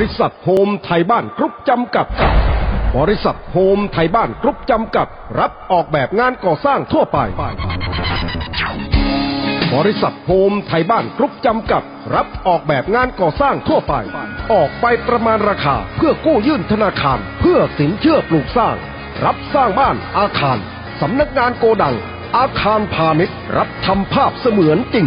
ริษัทโฮมไทยบ้านกรุ๊ปจำกัด บริษัทโฮมไทยบ้านกรุ๊ปจำกัด รับออกแบบงานก่อสร้างทั่วไป บริษัทโฮมไทยบ้านกรุ๊ปจำกัด รับออกแบบงานก่อสร้างทั่วไป ออกไปประมาณราคาเพื่อกู้ยื่นธนาคาร เพื่อสินเชื่อปลูกสร้าง รับสร้างบ้านอาคารสำนักงานโกดัง อาคารพาณิชย์รับทำภาพเสมือนจริง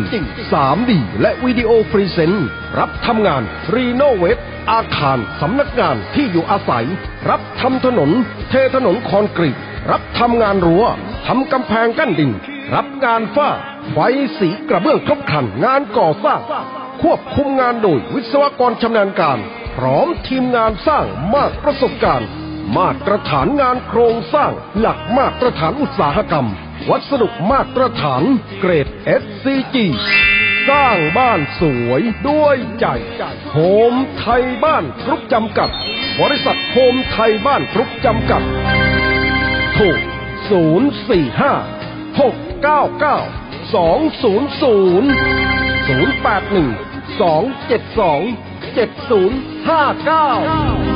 3D และวิดีโอฟรีเซนต์รับทำงานรีโนเวทอาคารสำนักงานที่อยู่อาศัย รับทำถนน เทถนนคอนกรีต รับทำงานรั้วทำกำแพงกั้นดิน รับงานฝ้า ไฟสีกระเบื้องครบครันงานก่อสร้าง ควบคุมงานโดยวิศวกรชำนาญการ พร้อมทีมงานสร้างมากประสบการณ์ มาตรฐานงานโครงสร้าง หลักมาตรฐานอุตสาหกรรม วัสดุมาตรฐานเกรด SCG สร้างบ้านสวยด้วยใจ โฮมไทยบ้านกรุ๊ปจำกัด บริษัทโฮมไทยบ้านกรุ๊ปจำกัดโทร045 699 200 081 272 7059